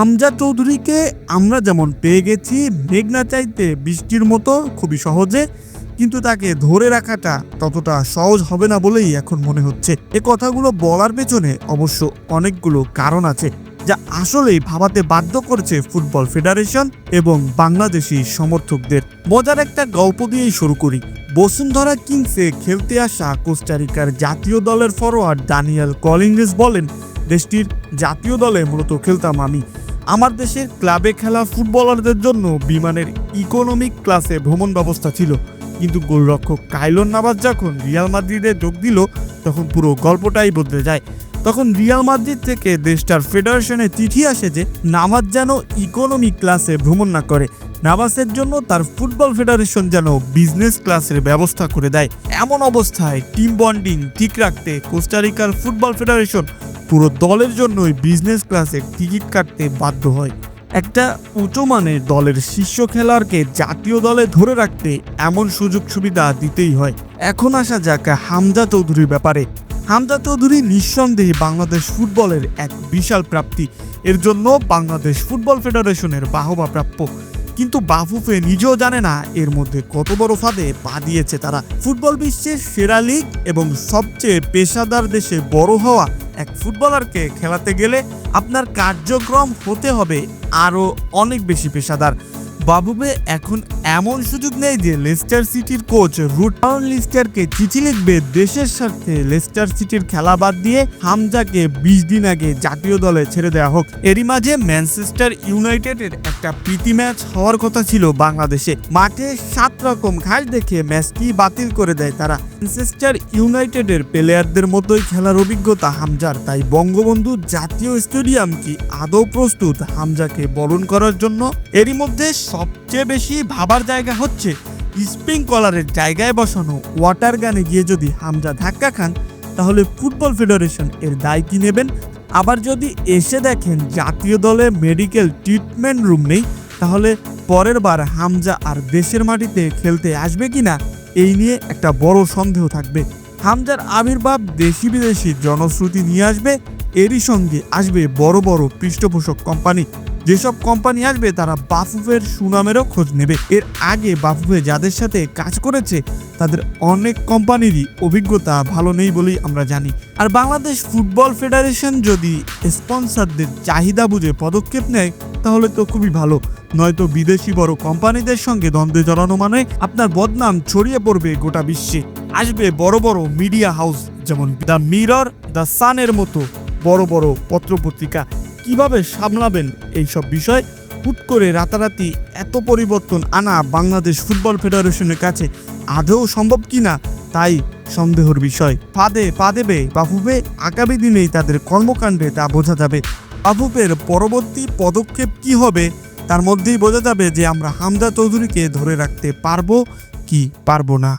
হামজা চৌধুরীকে আমরা যেমন পেয়ে গেছি মেঘনা চাইতে বৃষ্টির মতো খুবই সহজে, কিন্তু তাকে ধরে রাখাটা ততটা সহজ হবে না বলেই এখন মনে হচ্ছে। এ কথাগুলো বলার পেছনে অবশ্য অনেকগুলো কারণ আছে, যা আসলেই ভাবাতে বাধ্য করেছে ফুটবল ফেডারেশন এবং বাংলাদেশি সমর্থকদের। মজার একটা গল্প দিয়েই শুরু করি। বসুন্ধরা কিংসে খেলতে আসা কোস্টারিকার জাতীয় দলের ফরোয়ার্ড দানিয়েল কলিংরেস বলেন, দেশটির জাতীয় দলে মূলত খেলতাম আমি। আমার দেশের ক্লাবে খেলা ফুটবলারদের জন্য বিমানের ইকোনমিক ক্লাসে ভ্রমণ ব্যবস্থা ছিল। কিন্তু গোলরক্ষক কাইলন নাবাজ যখন রিয়াল মাদ্রিদে যোগ দিল, তখন পুরো গল্পটাই বদলে যায়। তখন রিয়াল মাদ্রিদ থেকে দেশটার ফেডারেশনে চিঠি আসে যে নামাজ যেন ইকোনমি ক্লাসে ভ্রমণ না করে। নামাজের জন্য তার ফুটবল ফেডারেশন যেন বিজনেস ক্লাসের ব্যবস্থা করে দেয়। এমন অবস্থায় টিম বন্ডিং ঠিক রাখতে কোস্টারিকার ফুটবল ফেডারেশন পুরো দলের জন্যই বিজনেস ক্লাসে টিকিট কাটতে বাধ্য হয়। একটা উঁচু মানের দলের শীর্ষ খেলোয়াড়কে জাতীয় দলে ধরে রাখতে এমন সুযোগ সুবিধা দিতেই হয়। এখন আসা যাক হামজা চৌধুরীর ব্যাপারে। হামজা চৌধুরী নিঃসন্দেহে বাংলাদেশ ফুটবলের এক বিশাল প্রাপ্তি। এর জন্য বাংলাদেশ ফুটবল ফেডারেশনের বাহবা প্রাপ্য। কিন্তু বাফুফে নিজেও জানে না এর মধ্যে কত বড় ফাঁদে পা দিয়েছে তারা। ফুটবল বিশ্বের সেরা লিগ এবং সবচেয়ে পেশাদার দেশে বড় হওয়া এক ফুটবলারকে খেলাতে গেলে আপনার কার্যক্রম হতে হবে আরও অনেক বেশি পেশাদার। বাবুবে এখন এমন সুযোগ নেই যে লেস্টার সিটির কোচ রুটাউন লিস্টারকে চিঠি লিখবে দেশের স্বার্থে। লেস্টার সিটির খেলা বাদ দিয়ে হামজাকে বিশ দিন আগে জাতীয় দলে ছেড়ে দেওয়া হোক। এরই মাঝে ম্যানচেস্টার ইউনাইটেডের একটা প্রীতি ম্যাচ হওয়ার কথা ছিল বাংলাদেশে। মাঠে সাত রকম ঘাস দেখে ম্যাচটি বাতিল করে দেয় তারা। ম্যানচেস্টার ইউনাইটেডের প্লেয়ারদের মতোই খেলার অভিজ্ঞতা হামজার। তাই বঙ্গবন্ধু জাতীয় স্টেডিয়াম কি আদৌ প্রস্তুত হামজাকে বরণ করার জন্য? এরই মধ্যে সবচেয়ে বেশি ভাবার জায়গা হচ্ছে স্প্রিং কলারের জায়গায় বসানো ওয়াটার গানে গিয়ে যদি হামজা ধাক্কা খান, তাহলে ফুটবল ফেডারেশন এর দায় কি নেবেন? আবার যদি এসে দেখেন জাতীয় দলে মেডিকেল ট্রিটমেন্ট রুম নেই, তাহলে পরের বার হামজা আর দেশের মাটিতে খেলতে আসবে কিনা এই নিয়ে একটা বড় সন্দেহ থাকবে। হামজার আবির্ভাব দেশি বিদেশি জনশ্রুতি নিয়ে আসবে, এরই সঙ্গে আসবে বড় বড় পৃষ্ঠপোষক কোম্পানি। যেসব কোম্পানি আসবে, তারা বাফুফের সুনামেরও খোঁজ নেবে। এর আগে বাফুফে যাদের সাথে কাজ করেছে, তাদের অনেক কোম্পানিরই অভিজ্ঞতা ভালো নেই বলেই আমরা জানি। আর বাংলাদেশ ফুটবল ফেডারেশন যদি স্পন্সরদের চাহিদা বুঝে পদক্ষেপ নেয়, তাহলে তো খুবই ভালো। নয়তো বিদেশি বড় কোম্পানিদের সঙ্গে দ্বন্দ্বে জড়ানো মানে আপনার বদনাম ছড়িয়ে পড়বে গোটা বিশ্বে। আসবে বড় বড় মিডিয়া হাউস, যেমন দ্য মিরর, দ্য সানের মতো বড় বড় পত্রপত্রিকা। কীভাবে সামলাবেন এইসব বিষয়? হুট করে রাতারাতি এত পরিবর্তন আনা বাংলাদেশ ফুটবল ফেডারেশনের কাছে আদৌ সম্ভব কি না তাই সন্দেহর বিষয়। ফাঁদে পা দেবে বাফুফে, আগামী দিনেই তাদের কর্মকাণ্ডে তা বোঝা যাবে। বাফুফের পরবর্তী পদক্ষেপ কি হবে তার মধ্যেই বোঝা যাবে যে আমরা হামদা চৌধুরীকে ধরে রাখতে পারব কি পারব না।